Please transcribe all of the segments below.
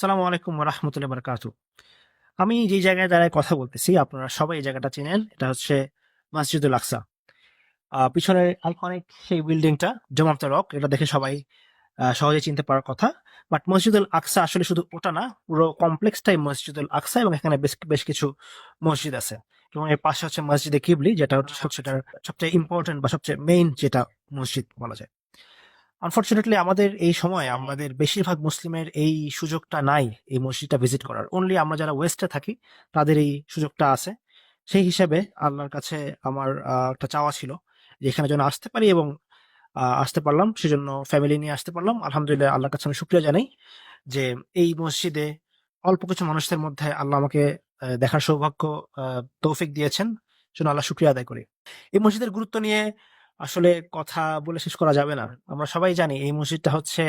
সালামু আলাইকুম রহমতুল্লাহ বারকাতু আমি যে জায়গায় দাঁড়ায় কথা বলতেছি, আপনারা সবাই এই জায়গাটা চেনেন। এটা হচ্ছে মসজিদুল আকসা। পিছনের আইকনিক সেই বিল্ডিংটা অফ রক, এটা দেখে সবাই সহজে চিনতে পারার কথা। বাট মসজিদুল আকসা আসলে শুধু ওটা না, পুরো কমপ্লেক্সটাই মসজিদুল আকসা এবং এখানে বেশ বেশ কিছু মসজিদ আছে। এবং এর পাশে হচ্ছে মসজিদে কিবলি, যেটা হচ্ছে সবচেয়ে ইম্পর্টেন্ট বা সবচেয়ে মেইন যেটা মসজিদ বলা যায়। আনফর্চুনেটলি আমাদের এই সময় আমাদের বেশিরভাগ মুসলিমের এই সুযোগটা নাই এই মসজিদটা ভিজিট করার। অনলি আমরা যারা ওয়েস্টে থাকি, তাদের এই সুযোগটা আছে। সেই হিসাবে আল্লাহর কাছে আমার একটা চাওয়া ছিল যে এখানে যেন আসতে পারি এবং আসতে পারলাম। সেজন্য ফ্যামিলি নিয়ে আসতে পারলাম। আলহামদুলিল্লাহ আল্লাহর কাছে আমি শুক্রিয়া জানাই যে এই মসজিদে অল্প কিছু মানুষদের মধ্যে আল্লাহ আমাকে দেখার সৌভাগ্য তৌফিক দিয়েছেন। জন্য আল্লাহ শুক্রিয়া আদায় করি। এই মসজিদের গুরুত্ব নিয়ে আসলে কথা বলে শেষ করা যাবে না। আমরা সবাই জানি এই মসজিদটা হচ্ছে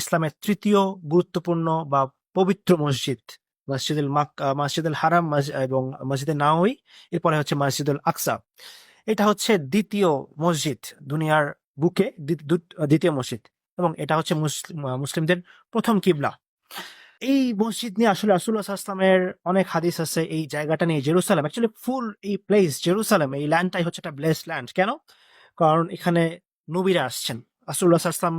ইসলামের তৃতীয় গুরুত্বপূর্ণ বা পবিত্র মসজিদ। মসজিদুল মাক্কা, মসজিদুল হারাম এবং মসজিদুল নাওয়ি এরপরে হচ্ছে মসজিদুল আকসা। এটা হচ্ছে দ্বিতীয় মসজিদ দুনিয়ার বুকে দ্বিতীয় মসজিদ এবং এটা হচ্ছে মুসলিম মুসলিমদের প্রথম কিবলা। এই মসজিদ নিয়ে আসলে রাসুল্লাহ আসলামের অনেক হাদিস আছে এই জায়গাটা নিয়ে, জেরুসালাম। অ্যাকচুয়ালি ফুল এই প্লেস জেরুসালাম, এই ল্যান্ডটাই হচ্ছে একটা ব্লেস ল্যান্ড কেন? কারণ এখানে নবীরা আসছেন। রাসুল্লাহ আসলাম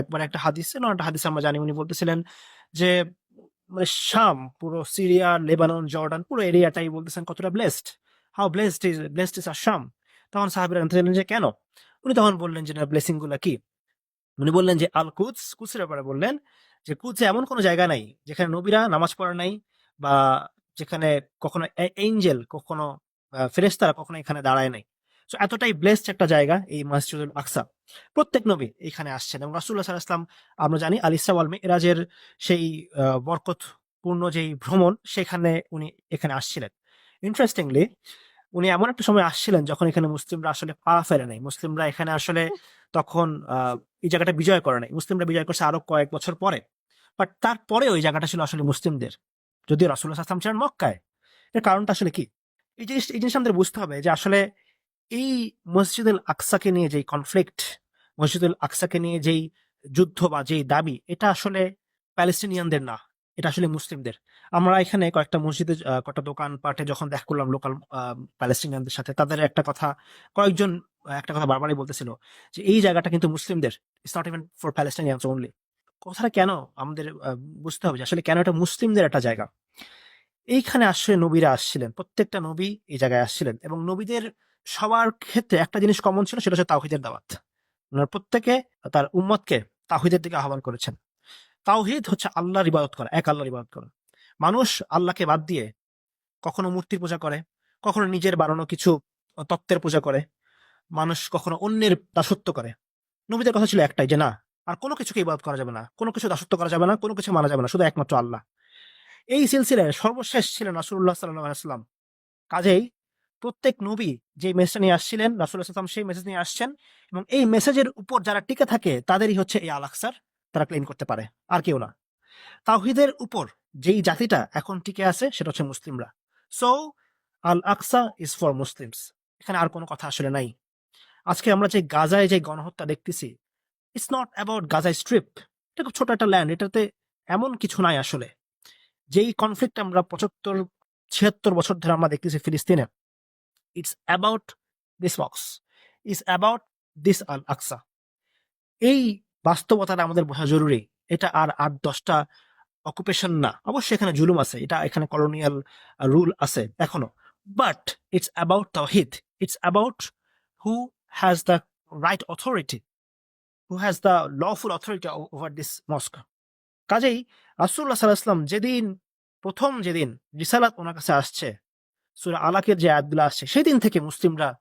একবার একটা হাদিসে না একটা হাদিসে আমরা জানি, উনি বলতেছিলেন যে মানে শাম, পুরো সিরিয়া, লেবানন, জর্ডান, পুরো এরিয়াটাই বলতেছেন কতটা blessed how blessed is blessed is R Sham তখন সাহাবিরা জানতে চাইলেন যে, কেন? উনি তখন বললেন যে ব্লেসিংগুলা কি? উনি বললেন যে আল কুদস কুদসের ব্যাপারে বললেন যে, কুদসে এমন কোনো জায়গা নাই যেখানে নবীরা নামাজ পড়া নাই বা যেখানে কখনো এঞ্জেল কখনো ফেরেস্তারা কখনো এখানে দাঁড়ায় নাই। তো এতটাই ব্লেসড একটা জায়গা এই মসজিদুল আকসা। প্রত্যেক নবী এখানে আসছেন এবং রাসুল্লাহ সাল্লাহাম আমরা জানি আলিসা ওয়াল মেরাজের সেই বরকতপূর্ণ যেই ভ্রমণ, সেখানে উনি এখানে আসছিলেন। ইন্টারেস্টিংলি উনি এমন একটা সময় আসছিলেন যখন এখানে মুসলিমরা আসলে পা ফেলে নাই। মুসলিমরা এখানে আসলে তখন এই জায়গাটা বিজয় করে নাই। মুসলিমরা বিজয় করছে আরও কয়েক বছর পরে। বাট তারপরে ওই জায়গাটা ছিল আসলে মুসলিমদের। যদিও রাসুল্লাহ আসলাম ছিলেন মক্কায়। এর কারণটা আসলে কি? এই জিনিস এই জিনিস আমাদের বুঝতে হবে যে আসলে এই মসজিদুল আকসাকে নিয়ে যেই কনফ্লিক্ট মসজিদুল আকসাকে নিয়ে যেই যুদ্ধ বা যেই দাবি, এটা আসলে প্যালেস্টিনিয়ানদের না, এটা আসলে মুসলিমদের আমরা এখানে কয়েকটা মসজিদে কয়েকটা দোকান পাটে যখন দেখা করলাম লোকাল প্যালেস্টিনিয়ানদের সাথে, তাদের একটা কথা, কয়েকজন একটা কথা বারবারই বলতেছিল যে, এই জায়গাটা কিন্তু মুসলিমদের it's not even for Palestinians only কথাটা কেন? আমাদের বুঝতে হবে যে, আসলে কেন এটা মুসলিমদের একটা জায়গা? এইখানে আসলে নবীরা আসছিলেন, প্রত্যেকটা নবী এই জায়গায় আসছিলেন এবং নবীদের সবার ক্ষেত্রে একটা জিনিস কমন ছিল, সেটা হচ্ছে তাওহিদের দাওয়াত। ওনার প্রত্যেকে তার উম্মতকে তাওহিদের দিকে আহ্বান করেছেন। তাওহিদ হচ্ছে আল্লাহর ইবাদত করা, এক আল্লাহর ইবাদত করা। মানুষ আল্লাহকে বাদ দিয়ে কখনো মূর্তির পূজা করে, কখনো নিজের বানানো কিছু তত্ত্বের পূজা করে, মানুষ কখনো অন্যের দাসত্ব করে। নবীদের কথা ছিল একটাই যে না, আর কোনো কিছুকে ইবাদত করা যাবে না, কোনো কিছু দাসত্ব করা যাবে না, কোনো কিছু মানা যাবে না, শুধু একমাত্র আল্লাহ। এই সিলসিলায় সর্বশেষ ছিলেন রাসুল্লাহ সাল্লাম কাজেই প্রত্যেক নবী যে মেসেজ নিয়ে আসছিলেন রাসুল্লাহ সাল্লাম সেই মেসেজ নিয়ে আসছেন এবং এই মেসেজের উপর যারা টিকে থাকে, তাদেরই হচ্ছে এই আল আকসার তারা ক্লেম করতে পারে, আর কেউ না। তাওহিদের উপর যেই জাতিটা এখন টিকে আছে, সেটা হচ্ছে মুসলিমরা। So Al Aqsa is for Muslims এখানে আর কোনো কথা আসলে নাই। আজকে আমরা যে গাজায় যে গণহত্যা দেখতেছি ইটস নট অ্যাবাউট গাজায় স্ট্রিপ এটা খুব ছোট একটা ল্যান্ড এটাতে এমন কিছু নাই আসলে। যেই কনফ্লিক্ট আমরা পঁচাত্তর, ছিয়াত্তর বছর ধরে আমরা দেখতেছি ফিলিস্তিনে it's about this box it's about this Al Aqsa এই বাস্তবতাটা আমাদের বোঝা জরুরি। এটা আর আট দশটা অকুপেশন না। অবশ্যই এখানে জুলুম আছে। এটা এখানে কলোনিয়াল রুল আছে এখনও। বাট ইটস অ্যাবাউট তাওহিদ it's about who has the right authority who has the lawful authority over this mosque কাজেই রাসুল্লাহ সাল্লাহাম যেদিন, প্রথম যেদিন রিসালাত ওনার কাছে আসছে সুরা আলাকের যে আয়াতগুলো আসছে সেদিন থেকে মুসলিমরা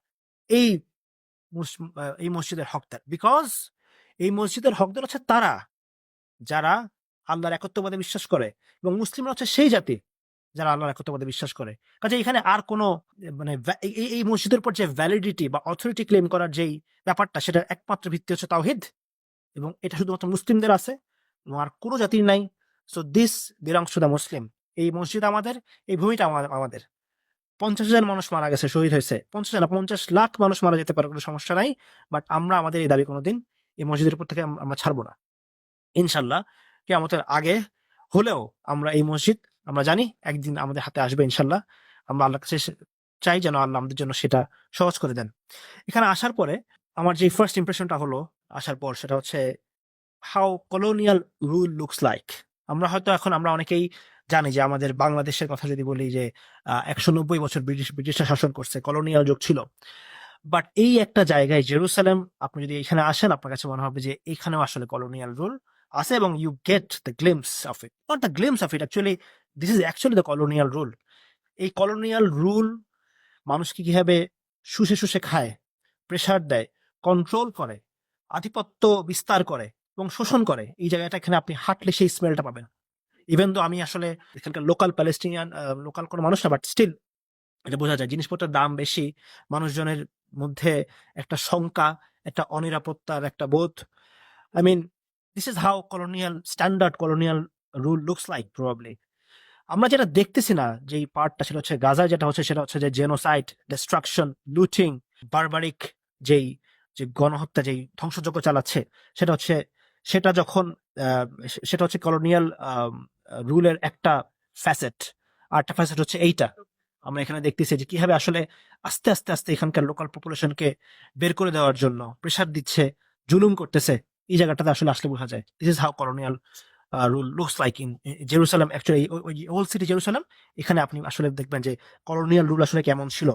এই এই মসজিদের হকদার। বিকজ এই মসজিদের হকদার হচ্ছে তারা, যারা আল্লাহর একত্ববাদে বিশ্বাস করে এবং মুসলিমরা হচ্ছে সেই জাতি যারা আল্লাহর একত্ববাদে বিশ্বাস করে। কাজে এখানে আর কোনো মানে এই- মসজিদের উপর যে ভ্যালিডিটি বা অথরিটি ক্লেম করার যেই ব্যাপারটা, সেটার একমাত্র ভিত্তি হচ্ছে তাওহিদ এবং এটা শুধুমাত্র মুসলিমদের আছে এবং আর কোনো জাতির নাই। So this belongs to the Muslim এই মসজিদ আমাদের, এই ভূমিটা আমা- আমাদের। পঞ্চাশ হাজার মানুষ মারা গেছে, শহীদ হয়েছে। পঞ্চাশ হাজার পঞ্চাশ লাখ মানুষ মারা যেতে পারে, কোনো সমস্যা নাই। বাট আমরা আমাদের এই দাবি কোনোদিন এই মসজিদের উপর থেকে আমরা ছাড়বো না। ইনশাল্লাহ কেমতের আগে হলেও আমরা এই মসজিদ, আমরা জানি একদিন আমাদের হাতে আসবে ইনশাল্লাহ। আমরা আল্লাহ কাছে চাই যেন আল্লাহ আমাদের জন্য সেটা সহজ করে দেন। এখানে আসার পরে আমার যে ফার্স্ট ইমপ্রেশনটা হলো, আসার পর সেটা হচ্ছে how colonial rule looks like আমরা হয়তো এখন, আমরা অনেকেই জানি যে আমাদের বাংলাদেশের কথা যদি বলি যে একশো নব্বই বছর ব্রিটিশ, ব্রিটিশরা শাসন করছে, কলোনিয়াল যুগ ছিল। বাট এই একটা জায়গায় জেরুসালেম, আপনি যদি এখানে আসেন, আপনার কাছে মনে হবে যে এখানেও আসলে কলোনিয়াল রুল আছে এবং you get the glimpse of it not the glimpse of it actually this is actually the colonial rule এই কলোনিয়াল রুল মানুষকে কীভাবে শুষে শুষে খায় প্রেশার দেয় কন্ট্রোল করে, আধিপত্য বিস্তার করে এবং শোষণ করে। এই জায়গাটা এখানে আপনি হাঁটলে সেই স্মেলটা পাবেন। ইভেন তো আমি আসলে এখানকার লোকাল প্যালেস্টিনিয়ান লোকাল কোনো মানুষ না বাট স্টিল এটা বোঝা যায় জিনিসপত্রের দাম বেশি, মানুষজনের মধ্যে একটা শঙ্কা, একটা অনিরাপত্তার একটা বোধ। I mean this is how colonial standard colonial rule looks like probably আমরা যেটা দেখতেছি না, যে এই পার্টটা সেটা হচ্ছে গাজায় যেটা হচ্ছে সেটা হচ্ছে যে জেনোসাইড ডিস্ট্রাকশন লুটিং বারবারিক যেই, যে গণহত্যা যেই ধ্বংসযজ্ঞ চালাচ্ছে, সেটা হচ্ছে, সেটা যখন সেটা হচ্ছে কলোনিয়াল রুলের একটা ফ্যাসেট আর একটা ফ্যাসেট হচ্ছে এইটা। আমরা এখানে দেখতেছি যে কীভাবে আসলে আস্তে আস্তে আস্তে এখানকার লোকাল পপুলেশনকে বের করে দেওয়ার জন্য প্রেশার দিচ্ছে, জুলুম করতেছে, এই জায়গাটাতে আসলে আসলে বোঝা যায়। This is how colonial rule looks like in Jerusalem actually old city Jerusalem এখানে আপনি আসলে দেখবেন যে কলোনিয়াল রুল আসলে কেমন ছিল।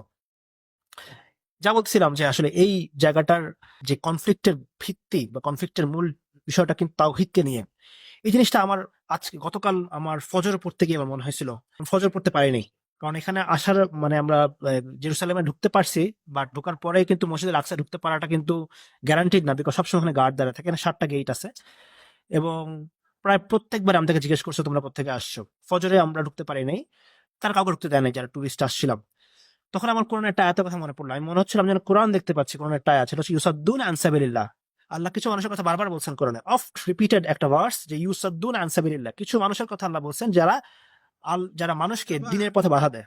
যা বলছিলাম যে আসলে এই জায়গাটার যে কনফ্লিক্টের ভিত্তি বা কনফ্লিক্টের মূল বিষয়টা কিন্তু তাওহিদকে নিয়ে। এই জিনিসটা আমার আজকে, গতকাল আমার ফজর পড়তে গিয়ে আমার মনে হয়েছিল। ফজর পড়তে পারিনি। কারণ এখানে আসার মানে আমরা জেরুসালেমে ঢুকতে পারছি বাট ঢোকার পরে কিন্তু মসজিদের আকসা ঢুকতে পারাটা কিন্তু গ্যারান্টিড না বিকজ সবসময় ওখানে গার্ড দাঁড়া থাকে সাতটা গেট আছে। এবং প্রায় প্রত্যেকবার আমাদেরকে জিজ্ঞেস করছ, তোমরা কোথেকে আসছো? ফজরে আমরা ঢুকতে পারি নাই তার কাউকে ঢুকতে দেয় নাই যারা টুরিস্ট আসছিলাম। তখন আমার কোরআন একটা আয়াতের কথা মনে পড়ল। আমি মনে হচ্ছিলাম যেন কোরআন দেখতে পাচ্ছি কোরআন একটা আয়াত হচ্ছে ইউসাদ্দুন আনসাবিল্লাহ আল্লাহ কিছু মানুষের কথা বারবার বলছেন কোরআনে। অফ রিপিটেড একটা ভার্স যে ইউসাদ্দুন আনসাবিল্লাহ কিছু মানুষের কথা আল্লাহ বলছেন যারা আল যারা মানুষকে দিনের পথে বাধা দেয়।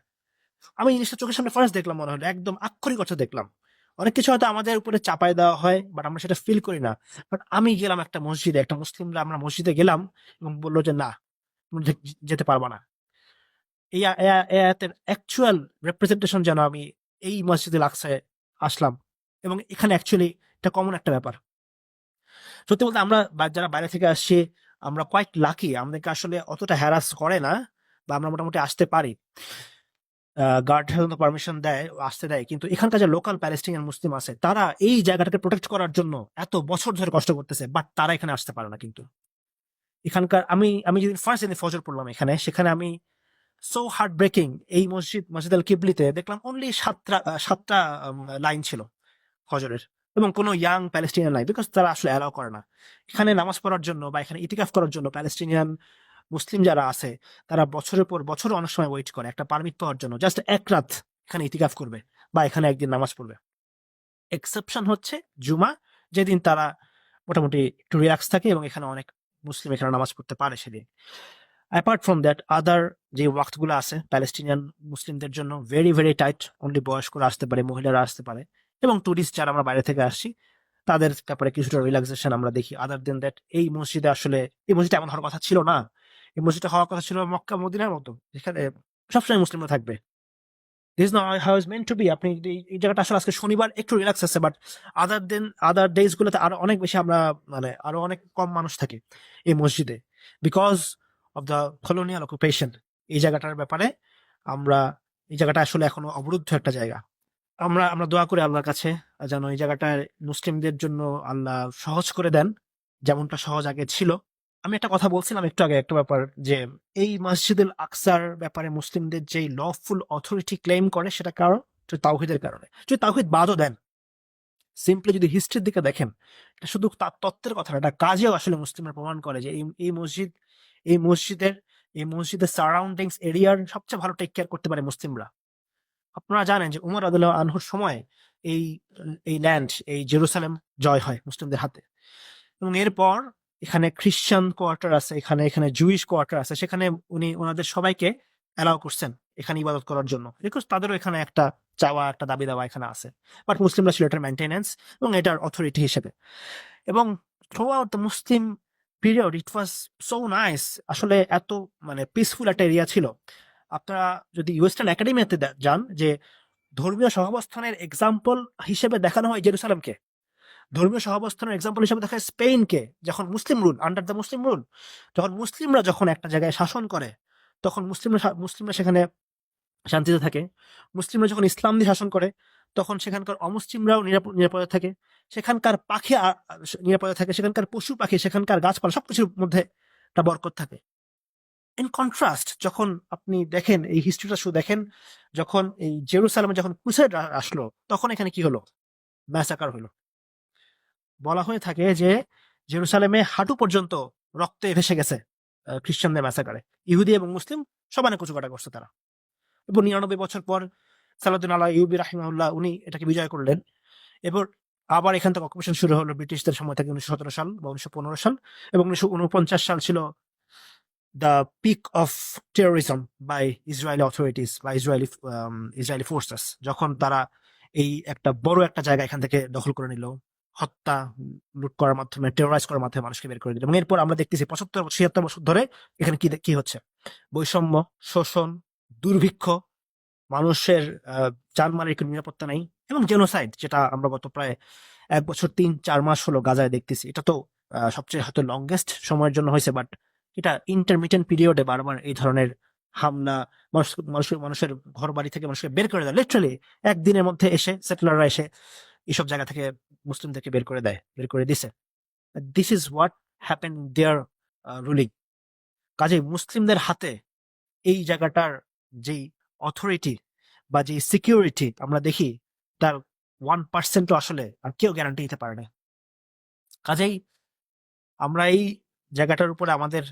আমি জিনিসটা চোখের সামনে ফার্স্ট দেখলাম মনে হলো একদম আক্ষরিক অর্থ দেখলাম। অনেক কিছু হয়তো আমাদের উপরে চাপাই দেওয়া হয় বাট আমরা সেটা ফিল করি না। বাট আমি গেলাম একটা মসজিদে একটা মুসলিমরা আমরা মসজিদে গেলাম এবং বলল যে না যেতে পারবা না। এই আয়াতের অ্যাকচুয়াল রিপ্রেজেন্টেশন যেন আমি এই মসজিদে লাক্সায় আসলাম। এবং এখানে অ্যাকচুয়ালি এটা কমন একটা ব্যাপার। সত্যি বলতে আমরা যারা বাইরে থেকে আসছি, আমরা কোয়াইট লাকি আমাদেরকে আসলে অতটা হ্যারাস করে না বা, আমরা মোটামুটি আসতে পারি। গার্ড সাধারণত পারমিশন দেয়, আসতে দেয়, কিন্তু এখানকার যে লোকাল প্যালেস্টিনিয়ান মুসলিম আছে, তারা এই জায়গাটাকে প্রোটেক্ট করার জন্য এত বছর ধরে কষ্ট করতেছে বাট তারা এখানে আসতে পারে না কিন্তু। এখানকার, আমি আমি যেদিন ফার্স্ট যেদিন ফজর পড়লাম এখানে, সেখানে আমি সো হার্ট ব্রেকিং এই মসজিদ মসজিদ আল কিবলিতে দেখলাম অনলি সাতটা সাতটা লাইন ছিল ফজরের। এবং কোনো ইয়াং প্যালেস্টিনিয়ান নাই বিকজ তারা আসলে অ্যালাউ করে না। এখানে নামাজ পড়ার জন্য বা এখানে ইতিকাফ করার জন্য প্যালেস্টিনিয়ান মুসলিম যারা আছে, তারা বছরের পর বছর অনেক সময় ওয়েট করে একটা পারমিট পাওয়ার জন্য। জাস্ট এক রাত এখানে ইতিকাফ করবে বা এখানে একদিন নামাজ পড়বে। এক্সেপশন হচ্ছে জুমা, যেদিন তারা মোটামুটি একটু রিল্যাক্স থাকে এবং এখানে অনেক মুসলিম এখানে নামাজ পড়তে পারে সেদিন। অ্যাপার্ট ফ্রম দ্যাট আদার যে ওয়াক্তগুলো আছে প্যালেস্টিনিয়ান মুসলিমদের জন্য ভেরি ভেরি টাইট অনলি বয়স্করা আসতে পারে, মহিলারা আসতে পারে। এবং টুরিস্ট যারা আমরা বাইরে থেকে আসছি তাদের ব্যাপারে কিছুটা রিল্যাক্সেশন আমরা দেখি। আদার দেন দ্যাট এই মসজিদে আসলে, এই মসজিদে এমন হওয়ার কথা ছিল না। এই মসজিদটা হওয়ার কথা ছিল মক্কা, মদিনার মতো, যেখানে সবসময় মুসলিমরা থাকবে। This not how is meant to be আপনি এই- জায়গাটা আসলে আজকে শনিবার একটু রিল্যাক্স আছে but other then other days গুলোতে আরও অনেক বেশি আমরা মানে আরও অনেক কম মানুষ থাকে এই মসজিদে। Because of the colonial occupation এই জায়গাটার ব্যাপারে আমরা, এই জায়গাটা আসলে এখনও অবরুদ্ধ একটা জায়গা। আমরা আমরা দোয়া করি আল্লাহর কাছে, যেন এই জায়গাটা মুসলিমদের জন্য আল্লাহ সহজ করে দেন, যেমনটা সহজ আগে ছিল। আমি একটা কথা বলছিলাম একটু আগে, একটা ব্যাপার যে, এই মসজিদুল আকসার ব্যাপারে মুসলিমদের যে লফুল অথরিটি ক্লেম করে, সেটা কারণ তাওহিদের কারণে। যদি তাওহিদ বাদও দেন সিম্পলি যদি হিস্ট্রির দিকে দেখেন, এটা শুধু তার তত্ত্বের কথা না, এটা কাজেও আসলে মুসলিমরা প্রমাণ করে যে, এই মসজিদ, এই মসজিদের এই মসজিদের সারাউন্ডিংস এরিয়ার সবচেয়ে ভালো টেক কেয়ার করতে পারে মুসলিমরা। আপনারা জানেন যে উমর আদুল্লাহ আনহুর সময় এই এই ল্যান্ড এই জেরুসালেম জয় হয় মুসলিমদের হাতে। এবং এরপর এখানে খ্রিস্টান কোয়ার্টার আছে, এখানে এখানে জুইশ কোয়ার্টার আছে, সেখানে উনি ওনাদের সবাইকে অ্যালাউ করছেন এখানে ইবাদত করার জন্য। বিকজ তাদেরও এখানে একটা চাওয়া, একটা দাবি দেওয়া এখানে আছে। বাট মুসলিমরা ছিল এটার মেনটেনেন্স এবং এটার অথরিটি হিসেবে। এবং throughout the Muslim period it was so nice আসলে এত মানে পিসফুল একটা এরিয়া ছিল। আপনারা যদি ওয়েস্টার্ন একাডেমিতে যান যে ধর্মীয় সহাবস্থানের এক্সাম্পল হিসেবে দেখানো হয় জেরুসালামকে, ধর্মীয় সহাবস্থানের এক্সাম্পল হিসেবে দেখা হয় স্পেনকে যখন Muslim rule under the Muslim rule যখন মুসলিমরা যখন একটা জায়গায় শাসন করে, তখন মুসলিমরা মুসলিমরা সেখানে শান্তিতে থাকে। মুসলিমরা যখন ইসলাম দিয়ে শাসন করে, তখন সেখানকার অমুসলিমরাও নিরাপ- নিরাপদে থাকে। সেখানকার পাখি নিরাপদে থাকে, সেখানকার পশু পাখি, সেখানকার গাছপালা, সবকিছুর মধ্যে একটা বরকত থাকে। ইন কন্ট্রাস্ট যখন আপনি দেখেন, এই হিস্ট্রিটা শুধু দেখেন, যখন এই জেরুসালামে যখন ক্রুসেড আসলো, তখন এখানে কি হলো? ম্যাসাকার হলো। বলা হয়ে থাকে যে জেরুসালেমে হাঁটু পর্যন্ত রক্তে ভেসে গেছে খ্রিস্টানদের ম্যাসাকারে ইহুদি এবং মুসলিম সমানে কুচুকাটা করছে তারা। এবং নিরানব্বই বছর পর সালাউদ্দিন আল্লাহ ইউবি রাহিমাহুল্লাহ, উনি এটাকে বিজয় করলেন। এবার আবার এখান থেকে অকুপেশন শুরু হলো ব্রিটিশদের সময় থেকে উনিশশো সতেরো সাল বা উনিশশো পনেরো সাল এবং উনিশশো উনপঞ্চাশ সাল ছিল the peak of terrorism by Israeli authorities বা ইসরায়েলি ইসরায়েলি ফোর্সেস যখন তারা এই একটা বড় একটা জায়গা এখান থেকে দখল করে নিল হত্যা লুট করার মাধ্যমে টেরোরাইজ করার মাধ্যমে মানুষকে বের করে দিল। এবং এরপর আমরা দেখতেছি পঁচাত্তর ছিয়াত্তর বছর ধরে এখানে কি কি হচ্ছে? বৈষম্য শোষণ দুর্ভিক্ষ মানুষের আহ, জানমালের কোনো নিরাপত্তা নাই এবং জেনোসাইড যেটা আমরা গত প্রায় এক বছর তিন চার মাস হলো গাজায় দেখতেছি। এটা তো সবচেয়ে হয়তো লংগেস্ট সময়ের জন্য হয়েছে বাট এটা ইন্টারমিডিয়েন্ট পিরিয়ডে বারবার এই ধরনের হামলা, মানুষ মানুষের ঘর বাড়ি থেকে মানুষকে বের করে দেয়। লিটারালি একদিনের মধ্যে এসে সেটেলাররা এসে এইসব জায়গা থেকে মুসলিমদেরকে বের করে দেয়, বের করে দিছে। This is what happen there ruling কাজে মুসলিমদের হাতে এই জায়গাটার যেই অথরিটি বা যে সিকিউরিটি আমরা দেখি, তার ওয়ান পার্সেন্টও আসলে আর কেউ গ্যারান্টি দিতে পারে না। কাজেই আমরা এই জায়গাটার উপরে আমাদের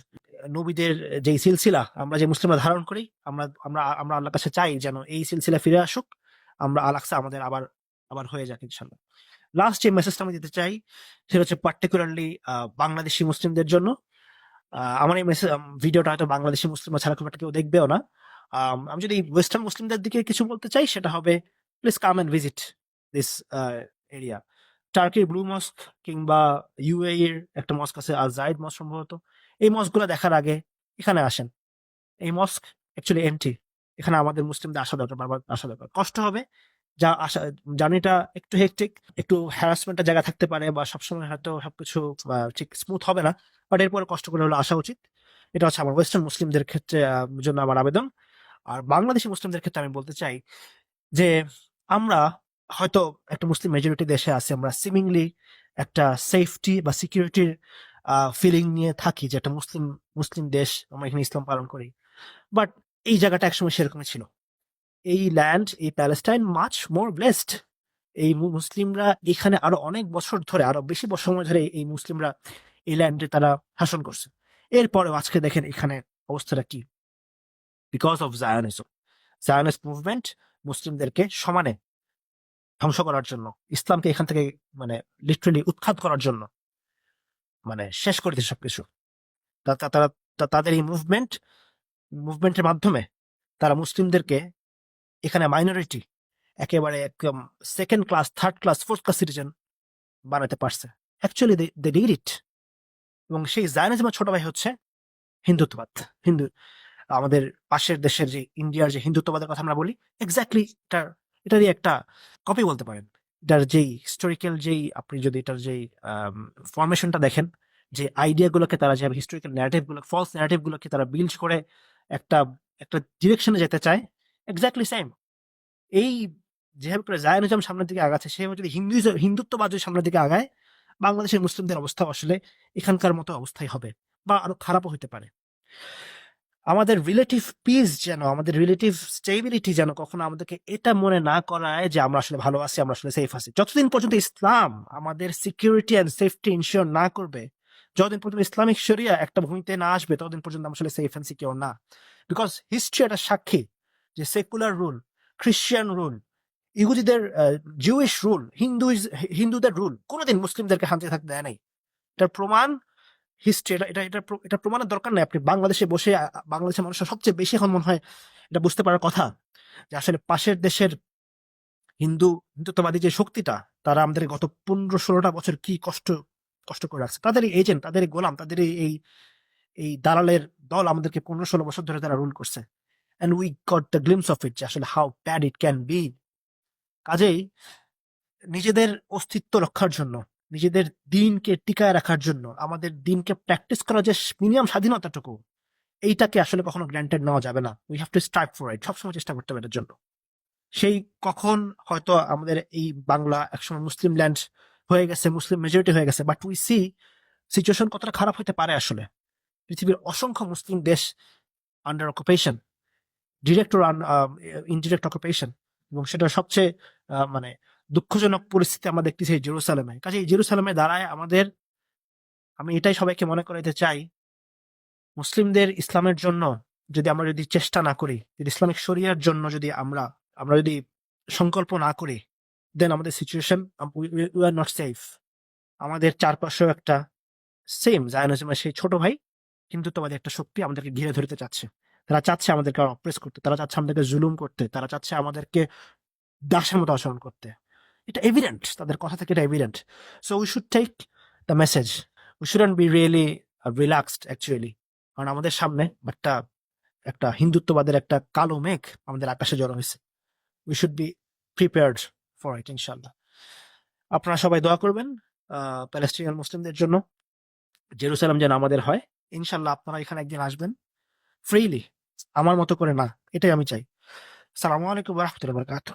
নবীদের যে সিলসিলা আমরা যে মুসলিমরা ধারণ করি আমরা আমরা আমরা আল্লাহর কাছে চাই যেন এই সিলসিলা ফিরে আসুক আমরা আলাকসা আমাদের আবার আবার হয়ে যাক ইনশাল্লাহ লাস্ট যে মেসেজটা আমি দিতে চাই সেটা হচ্ছে পার্টিকুলারলি বাংলাদেশি মুসলিমদের জন্য। আমার এই মেসেজ ভিডিওটা হয়তো বাংলাদেশি মুসলিম ছাড়া খুব একটা কেউ দেখবেও না। আম, যদি ওয়েস্টার্ন মুসলিমদের দিকে কিছু বলতে চাই সেটা হবে please come and visit this area টার্কির blue mosque কিংবা ইউএ এর একটা মস্ক আছে আল জাইদ মস্ক সম্ভবত। এই মস্কগুলো দেখার আগে এখানে আসেন। এই মস্ক অ্যাকচুয়ালি এমটি এখানে আমাদের মুসলিমদের আসা দরকার, বারবার আসা দরকার। কষ্ট হবে। যা আসা, জার্নিটা একটু হেকটিক একটু হ্যারাসমেন্টের জায়গা থাকতে পারে বা সবসময় হয়তো সবকিছু ঠিক স্মুথ হবে না। বাট এরপরে কষ্ট করে হলে আসা উচিত। এটা হচ্ছে আমার ওয়েস্টার্ন মুসলিমদের ক্ষেত্রে জন্য আমার আবেদন। আর বাংলাদেশি মুসলিমদের ক্ষেত্রে আমি বলতে চাই যে আমরা হয়তো একটা মুসলিম মেজরিটি দেশে আছে, আমরা সিমিংলি একটা সেফটি বা সিকিউরিটির ফিলিং নিয়ে থাকি যে একটা মুসলিম মুসলিম দেশ আমরা এখানে ইসলাম পালন করি। বাট এই জায়গাটা একসময় সেরকমই ছিল। এই ল্যান্ড এই প্যালেস্টাইন মাচ মোর ব্লেসড এই মুসলিমরা এখানে আরও অনেক বছর ধরে, আরও বেশি বছর সময় ধরে এই মুসলিমরা এই ল্যান্ডে তারা শাসন করছে। এরপরেও আজকে দেখেন এখানে অবস্থাটা কি? Because of Zionism Zionist movement মুসলিমদেরকে সমানে ধ্বংস করার জন্য, ইসলামকে এখান থেকে মানে লিটারেলি উৎখাত করার জন্য মানে শেষ করে দিচ্ছে সবকিছু। তারা তাদের এই মুভমেন্ট মুভমেন্টের মাধ্যমে তারা মুসলিমদেরকে এখানে মাইনরিটি একেবারে একদম second class third class fourth class citizen বানাতে পারছে। অ্যাকচুয়ালি দে ডিড ইট এবং সেই জায়নিজমের ছোট ভাই হচ্ছে হিন্দুত্ববাদ। হিন্দু, আমাদের পাশের দেশের যে ইন্ডিয়ার যে হিন্দুত্ববাদের কথা আমরা বলি এক্স্যাক্টলি এটার এটারই একটা কপি বলতে পারেন। এটার যেই হিস্টোরিক্যাল যেই আপনি যদি এটার যেই ফরমেশনটা দেখেন, যে আইডিয়াগুলোকে তারা যেভাবে হিস্টোরিক্যাল ন্যারেটিভগুলো ফলস ন্যারেটিভ গুলোকে তারা বিল্ড করে একটা একটা ডিরেকশনে যেতে চায় এক্স্যাক্টলি সেম এই যেভাবে করে জায়নিজম সামনের দিকে আগাচ্ছে, সেভাবে যদি হিন্দুত্ববাদ যদি সামনের দিকে আগায়, বাংলাদেশের মুসলিমদের অবস্থা আসলে এখানকার মতো অবস্থাই হবে বা আরও খারাপও হতে পারে। আমাদের রিলেটিভ পিস যেন, আমাদের রিলেটিভ স্টেবিলিটি যেন কখনো আমাদেরকে এটা মনে না করায় যে আমরা আসলে ভালো আছি, আমরা আসলে সেফ আছি। যতদিন পর্যন্ত ইসলাম আমাদের সিকিউরিটি অ্যান্ড সেফটি ইনশিওর না করবে, যতদিন পর্যন্ত ইসলামিক শরিয়া একটা ভূমিতে না আসবে, ততদিন পর্যন্ত আমরা আসলে সেফ অ্যান্ড সিকিউর না। বিকজ হিস্ট্রি একটা সাক্ষী যে সেকুলার রুল খ্রিস্টিয়ান রুল ইহুদিদের জিউইশ রুল হিন্দু হিন্দুদের রুল কোনোদিন মুসলিমদেরকে শান্তি থাকতে দেয় নাই। এটার প্রমাণ হিস্ট্রি এটা এটা এটা এটা প্রমাণের দরকার নাই। আপনি বাংলাদেশে বসে বাংলাদেশের মানুষের সবচেয়ে বেশি এখন মনে হয় এটা বুঝতে পারার কথা যে আসলে পাশের দেশের হিন্দু, হিন্দুত্ববাদী যে শক্তিটা, তারা আমাদের গত পনেরো, ষোলোটা বছর কি কষ্ট কষ্ট করে রাখছে। তাদের এজেন্ট তাদের গোলাম, তাদের এই- এই এই দালালের দল আমাদেরকে পনেরো, ষোলো বছর ধরে তারা রুল করছে। And we got the glimpse of it যে আসলে how bad it can be কাজেই নিজেদের অস্তিত্ব রক্ষার জন্য নিজেদের দিনকে টিকায় রাখার জন্য, আমাদের দিনকে প্র্যাকটিস করার যে মিনিমাম স্বাধীনতাটুকু, এইটাকে আসলে কখনো গ্র্যান্টেড নেওয়া যাবে না। We have to strive for it সবসময় চেষ্টা করতে হবে এটার জন্য। সেই কখন হয়তো আমাদের এই বাংলা একসময় মুসলিম ল্যান্ড হয়ে গেছে, মুসলিম মেজরিটি হয়ে গেছে বাট উই সি সিচুয়েশন কতটা খারাপ হতে পারে আসলে। পৃথিবীর অসংখ্য মুসলিম দেশ under occupation direct indirect occupation এবং সেটা সবচেয়ে মানে দুঃখজনক পরিস্থিতি আমরা দেখতেছি এই জেরুসালেমে। কাজে এই জেরুসালেমে দাঁড়ায় আমাদের, আমি এটাই সবাইকে মনে করাইতে চাই, মুসলিমদের ইসলামের জন্য যদি আমরা যদি চেষ্টা না করি, যদি ইসলামিক শরিয়ার জন্য যদি আমরা আমরা যদি সংকল্প না করি দেন আমাদের situation we are not safe আমাদের চারপাশেও একটা সেম জায়নিজমের সেই ছোট ভাই কিন্তু তোমাদের একটা শক্তি আমাদেরকে ঘিরে ধরতে চাচ্ছে। তারা চাচ্ছে আমাদেরকে অপ্রেস করতে, তারা চাচ্ছে আমাদেরকে জুলুম করতে, তারা চাচ্ছে আমাদেরকে দাসের মতো আচরণ করতে। এটা এভিডেন্ট তাদের কথা থেকে এটা evident so we should take the message we shouldn't be really relaxed actually কারণ আমাদের সামনে একটা একটা হিন্দুত্ববাদের একটা কালো মেঘ আমাদের আকাশে জড়ো হয়েছে। We should be prepared for it ইনশাল্লাহ আপনারা সবাই দোয়া করবেন প্যালেস্টিনিয়ান মুসলিমদের জন্য। জেরুসালাম যেন আমাদের হয়। ইনশাল্লাহ আপনারা এখানে একদিন আসবেন। ফ্রিলি আমার মতো করে না, এটাই আমি চাই। সালামু আলাইকুম রহমতুল্লাহ বরকাত